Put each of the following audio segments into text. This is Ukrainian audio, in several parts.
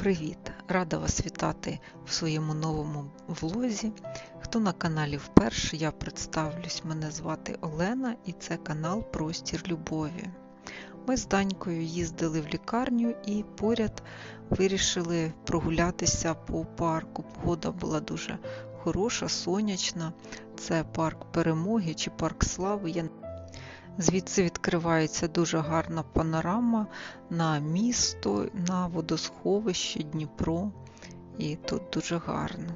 Привіт! Рада вас вітати в своєму новому влозі. Хто на каналі вперше, я представлюсь, мене звати Олена і це канал Простір Любові. Ми з Данькою їздили в лікарню і поряд вирішили прогулятися по парку. Погода була дуже хороша, сонячна. Це парк Перемоги чи парк Слави. Я Звідси відкривається дуже гарна панорама на місто, на водосховище Дніпро, і тут дуже гарно.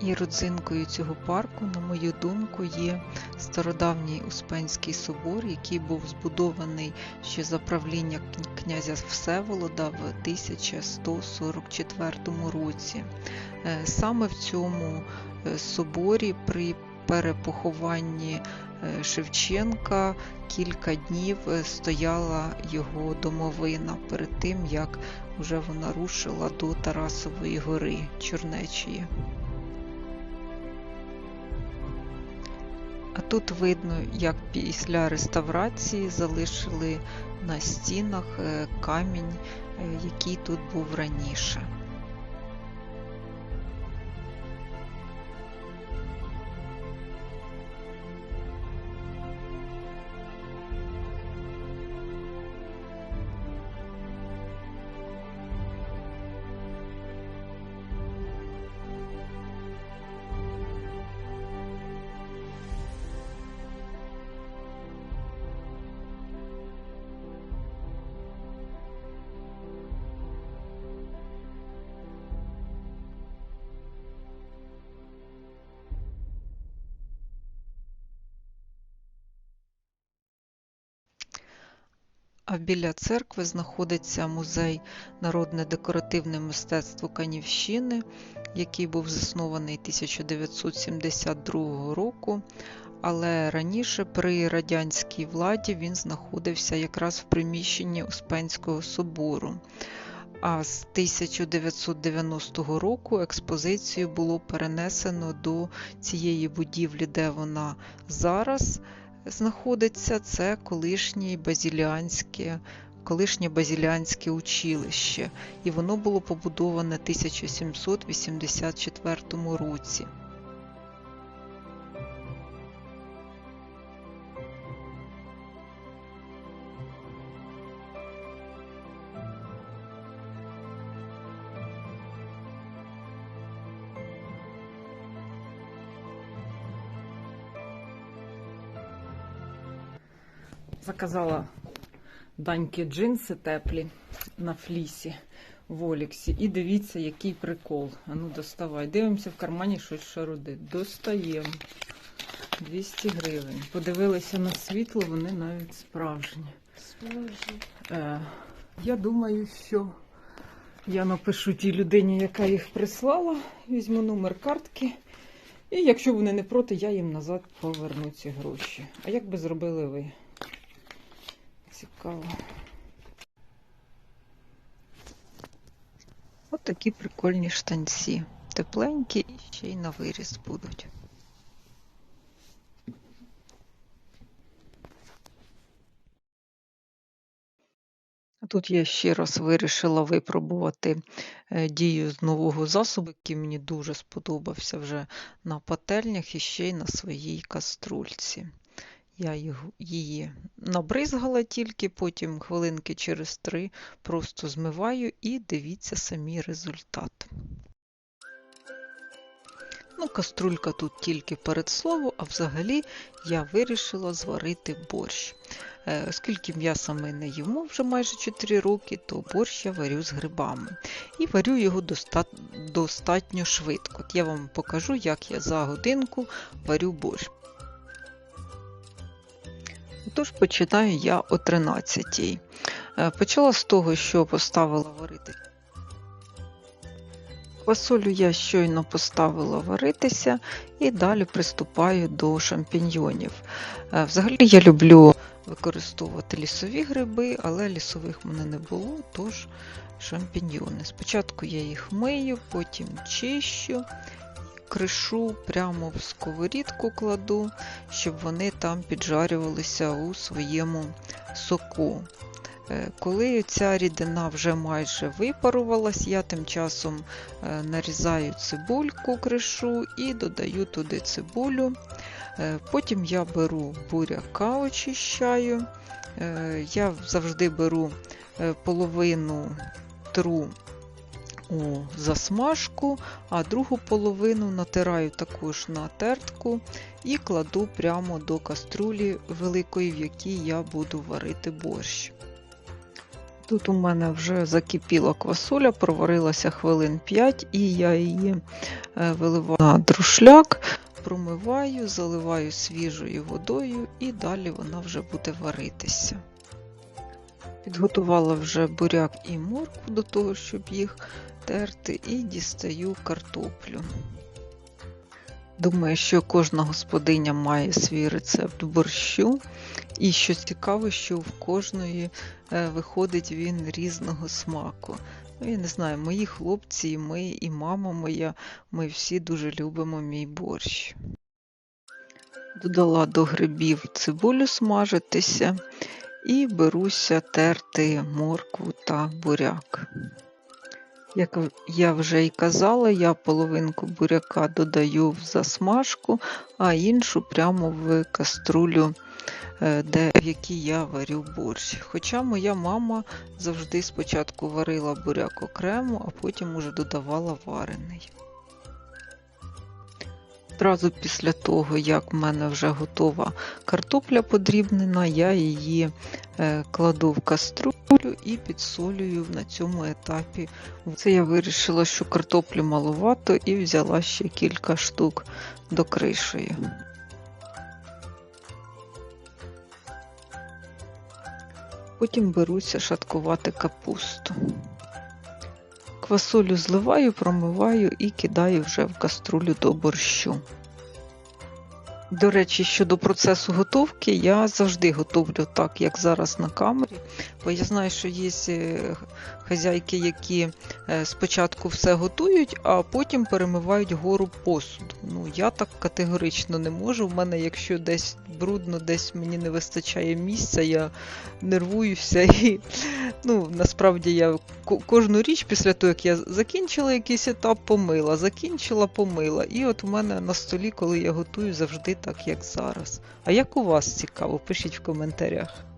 І родзинкою цього парку, на мою думку, є стародавній Успенський собор, який був збудований ще за правління князя Всеволода в 1144 році. Е, саме в цьому е, соборі при перепохованні е, Шевченка кілька днів стояла його домовина перед тим, як вже вона рушила до Тарасової гори Чорнечої. Тут видно, як після реставрації залишили на стінах камінь, який тут був раніше. А біля церкви знаходиться музей Народне декоративне мистецтво Канівщини, який був заснований 1972 року. Але раніше при радянській владі він знаходився якраз в приміщенні Успенського собору. А з 1990 року експозицію було перенесено до цієї будівлі, де вона зараз знаходиться, це колишнє базіліанське, колишнє базіліанське училище, і воно було побудоване в 1784 році. Заказала даньки джинси теплі на флісі в Оліксі. І дивіться, який прикол. А ну доставай. Дивимося в кармані щось шарудить. Достаємо. 200 гривень. Подивилися на світло, вони навіть справжні. Е, я думаю, що я напишу тій людині, яка їх прислала, візьму номер картки. І якщо вони не проти, я їм назад поверну ці гроші. А як би зробили ви? Цікаво. От такі прикольні штанці. Тепленькі і ще й на виріс будуть. Тут я ще раз вирішила випробувати е, дію з нового засобу, який мені дуже сподобався вже на пательнях і ще й на своїй каструльці. Я її набризгала тільки, потім хвилинки через три просто змиваю і дивіться самі результат. Ну, Каструлька тут тільки перед словом, а взагалі я вирішила зварити борщ. Е, оскільки м'яса ми не їмо вже майже 4 роки, то борщ я варю з грибами. І варю його достатньо швидко. От Я вам покажу, як я за годинку варю борщ. Тож починаю я о 13-й. Е, Почала з того, що поставила варити. Квасолю я щойно поставила варитися і далі приступаю до шампіньйонів. Е, Взагалі я люблю використовувати лісові гриби, але лісових в мене не було, тож шампіньйони. Спочатку я їх мию, потім чищу, кришу прямо в сковорідку кладу, щоб вони там піджарювалися у своєму соку. Е, Коли ця рідина вже майже випарувалась, я тим часом е, нарізаю цибульку, кришу і додаю туди цибулю. Е, Потім я беру буряка, очищаю. Я завжди беру половину тру у засмажку, а другу половину натираю також на тертку і кладу прямо до каструлі великої, в якій я буду варити борщ. Тут у мене вже закипіла квасоля, проварилася хвилин 5, і я її е, виливаю на друшляк, промиваю, заливаю свіжою водою, і далі вона вже буде варитися. Підготувала вже буряк і моркву до того, щоб їх терти, і дістаю картоплю. Думаю, що кожна господиня має свій рецепт борщу. І що цікаво, що в кожної е, виходить він різного смаку. Ну, я не знаю, мої хлопці, і ми, і мама моя, ми всі дуже любимо мій борщ. Додала до грибів цибулю смажитися і беруся терти моркву та буряк. Як я вже й казала, я половинку буряка додаю в засмажку, а іншу прямо в каструлю, е, де, в якій я варю борщ. Хоча моя мама завжди спочатку варила буряк окремо, а потім уже додавала варений. Одразу після того, як в мене вже готова картопля подрібнена, я її е, кладу в каструлю і підсолюю на цьому етапі. Це я вирішила, що картоплі маловато і взяла ще кілька штук до кришею. Потім беруся шаткувати капусту. Квасолю зливаю, промиваю і кидаю вже в каструлю до борщу. До речі, щодо процесу готовки, я завжди готовлю так, як зараз на камері, бо я знаю, що є е, хазяйки, які е, спочатку все готують, а потім перемивають гору посуду. Ну, я так категорично не можу. В мене, якщо десь брудно, десь мені не вистачає місця, я нервуюся і ну, насправді я кожну річ після того, як я закінчила якийсь етап, помила, закінчила, помила. І от у мене на столі, коли я готую, завжди так, як зараз. А як у вас цікаво, пишіть в коментарях.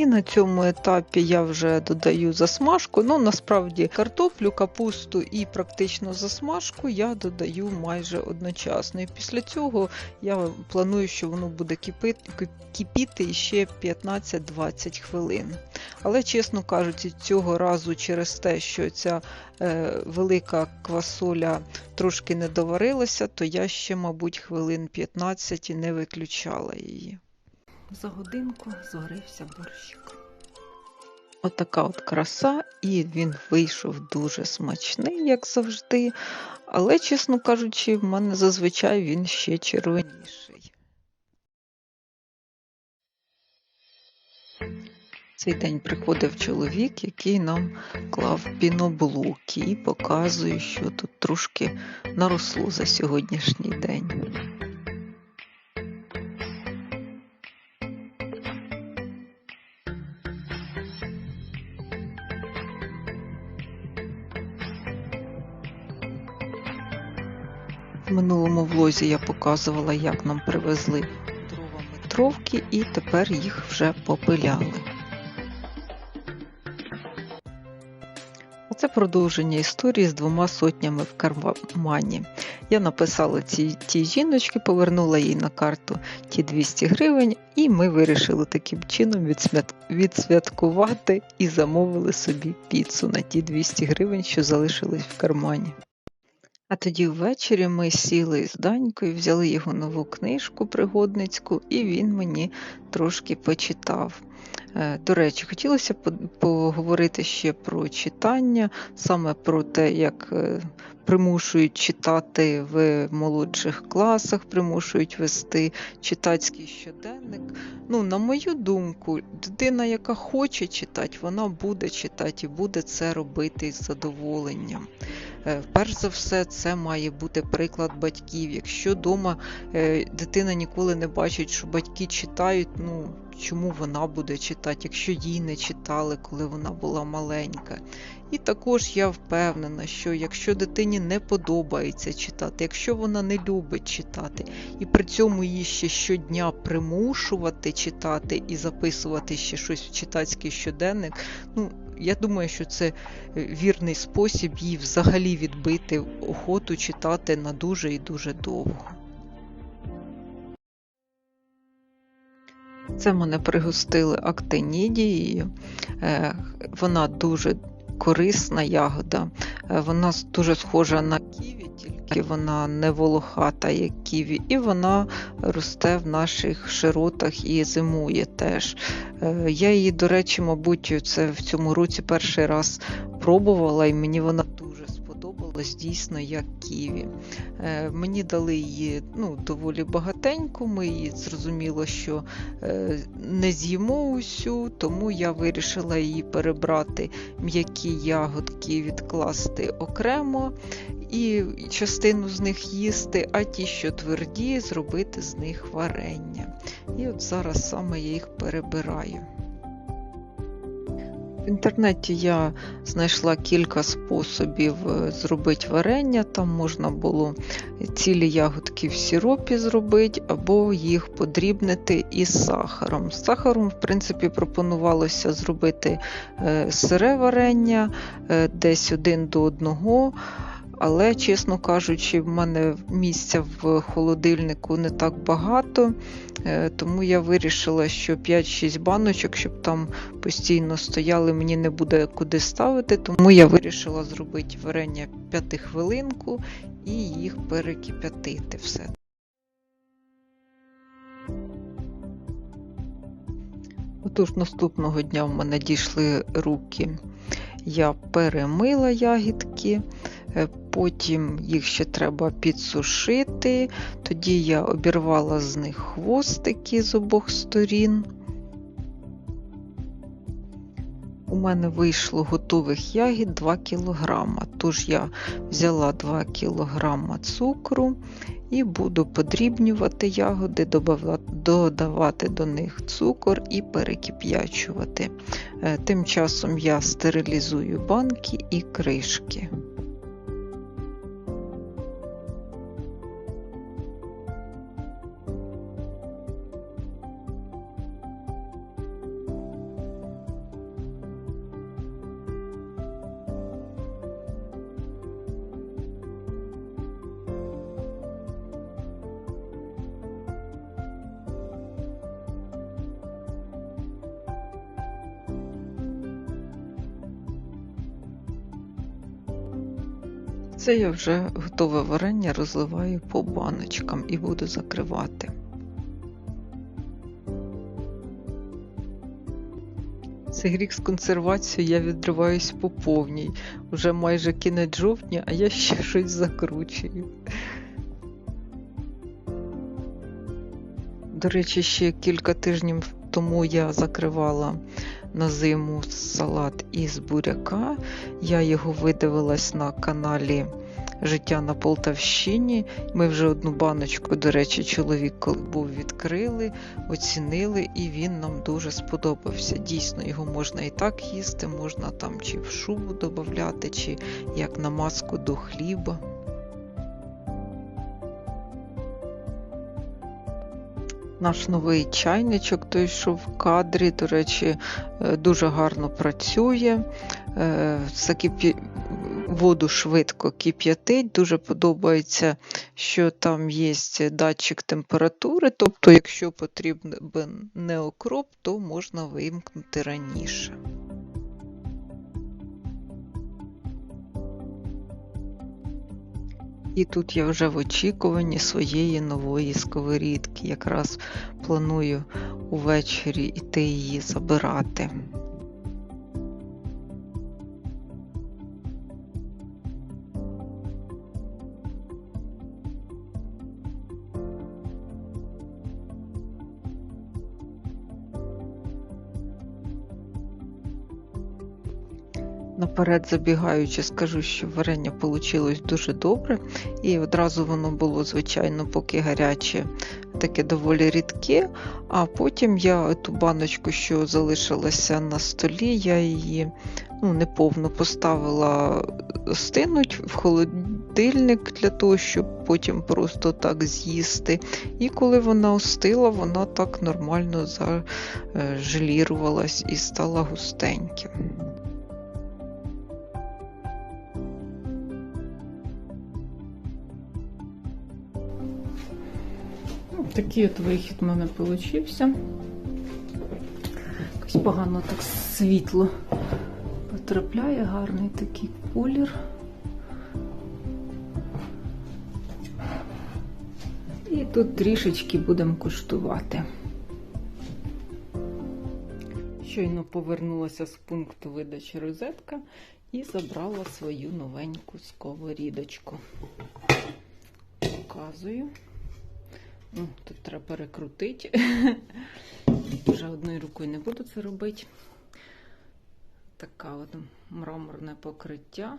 І на цьому етапі я вже додаю засмажку. Ну, насправді, картоплю, капусту і практично засмажку я додаю майже одночасно. І після цього я планую, що воно буде кипіти ще 15-20 хвилин. Але, чесно кажучи, цього разу через те, що ця е, велика квасоля трошки не доварилася, то я ще, мабуть, хвилин 15 не виключала її. За годинку зварився борщик. Отака от краса, і він вийшов дуже смачний, як завжди. Але, чесно кажучи, в мене зазвичай він ще червоніший. Цей день приходив чоловік, який нам клав піноблоки і показує, що тут трошки наросло за сьогоднішній день. Минулому влозі я показувала, як нам привезли дрова метровки, і тепер їх вже попиляли. Це продовження історії з двома сотнями в кармані. Я написала ці ті жіночки, повернула їй на карту ті 200 гривень, і ми вирішили таким чином відсвят... відсвяткувати і замовили собі піцу на ті 200 гривень, що залишились в кармані. А тоді ввечері ми сіли з Данькою, взяли його нову книжку пригодницьку, і він мені трошки почитав. Е, До речі, хотілося поговорити ще про читання, саме про те, як е, примушують читати в молодших класах, примушують вести читацький щоденник. Ну, на мою думку, дитина, яка хоче читати, вона буде читати і буде це робити з задоволенням. Е, Перш за все, це має бути приклад батьків. Якщо вдома дитина ніколи не бачить, що батьки читають, ну чому вона буде читати, якщо їй не читали, коли вона була маленька. І також я впевнена, що якщо дитині не подобається читати, якщо вона не любить читати, і при цьому її ще щодня примушувати читати і записувати ще щось в читацький щоденник, ну я думаю, що це е, вірний спосіб їй взагалі відбити охоту читати на дуже і дуже довго. Це мене пригостили актинідією. Е, Вона дуже корисна ягода. Е, Вона дуже схожа на ківі, тільки вона не волохата, як ківі, і вона росте в наших широтах і зимує теж. Е, Я її, до речі, мабуть, це в цьому році перший раз пробувала, і мені вона сподобалась, дійсно, як ківі. Е, Мені дали її ну, доволі багатенько. Ми її зрозуміло, що е, не з'їмо усю, тому я вирішила її перебрати м'які ягодки, відкласти окремо і частину з них їсти, а ті, що тверді, зробити з них варення. І от зараз саме я їх перебираю. В інтернеті я знайшла кілька способів е, зробити варення. Там можна було цілі ягодки в сіропі зробити, або їх подрібнити із сахаром. З сахаром, в принципі, пропонувалося зробити е, сире варення е, десь один до одного. Але, чесно кажучи, в мене місця в холодильнику не так багато, е, тому я вирішила, що 5-6 баночок, щоб там постійно стояли, мені не буде куди ставити, тому я вирішила зробити варення 5 хвилинку і їх перекип'ятити все. Отож, наступного дня в мене дійшли руки. Я перемила ягідки, потім їх ще треба підсушити. Тоді я обірвала з них хвостики з обох сторін. У мене вийшло готових ягід 2 кг, тож я взяла 2 кг цукру і буду подрібнювати ягоди, додавати до них цукор і перекип'ячувати. Е, Тим часом я стерилізую банки і кришки. Це я вже готове варення розливаю по баночкам і буду закривати. Цей рік з консервацією я відриваюсь по повній. Уже майже кінець жовтня, а я ще щось закручую. До речі, ще кілька тижнів тому я закривала на зиму салат із буряка. Я його видивилась на каналі Життя на Полтавщині. Ми вже одну баночку, до речі, чоловік коли був відкрили, оцінили, і він нам дуже сподобався. Дійсно, його можна і так їсти, можна там чи в шубу додати, чи як намазку до хліба. Наш новий чайничок, той, що в кадрі, до речі, е, дуже гарно працює. Е, Воду швидко кип'ятить. Дуже подобається, що там є датчик температури. Тобто, якщо потрібен не окроп, то можна вимкнути раніше. І тут я вже в очікуванні своєї нової сковорідки. Якраз планую увечері йти її забирати. Наперед забігаючи, скажу, що варення вийшло дуже добре, і одразу воно було, звичайно, поки гаряче, таке доволі рідке. А потім я ту баночку, що залишилася на столі, я її ну, неповно поставила стинуть в холодильник для того, щоб потім просто так з'їсти. І коли вона остила, вона так нормально зажелірувалась і стала густеньким. Такий от вихід в мене получився. Якось погано так світло потрапляє, гарний такий колір. І тут трішечки будемо куштувати. Щойно повернулася з пункту видачі розетка і забрала свою новеньку сковорідочку. Показую. Ну, Тут треба перекрутити. Вже одною рукою не буду це робити. Така от мраморне покриття.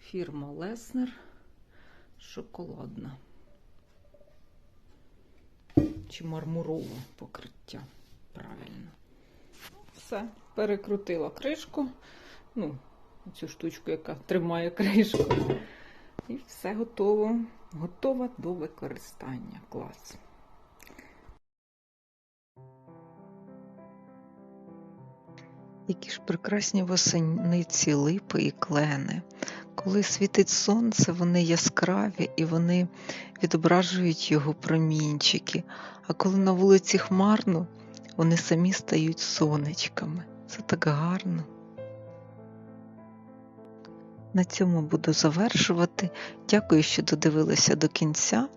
Фірма Леснер. Шоколадна. Чи мармурове покриття. Правильно. Все, перекрутила кришку. Ну, цю штучку, яка тримає кришку. І все готово. Готова до використання. Клас. Які ж прекрасні восениці липи і клени. Коли світить сонце, вони яскраві і вони відображують його промінчики. А коли на вулиці хмарно, вони самі стають сонечками. Це так гарно. На цьому буду завершувати. Дякую, що додивилися до кінця.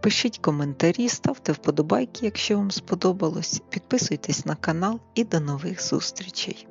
Пишіть коментарі, ставте вподобайки, якщо вам сподобалось. Підписуйтесь на канал і до нових зустрічей!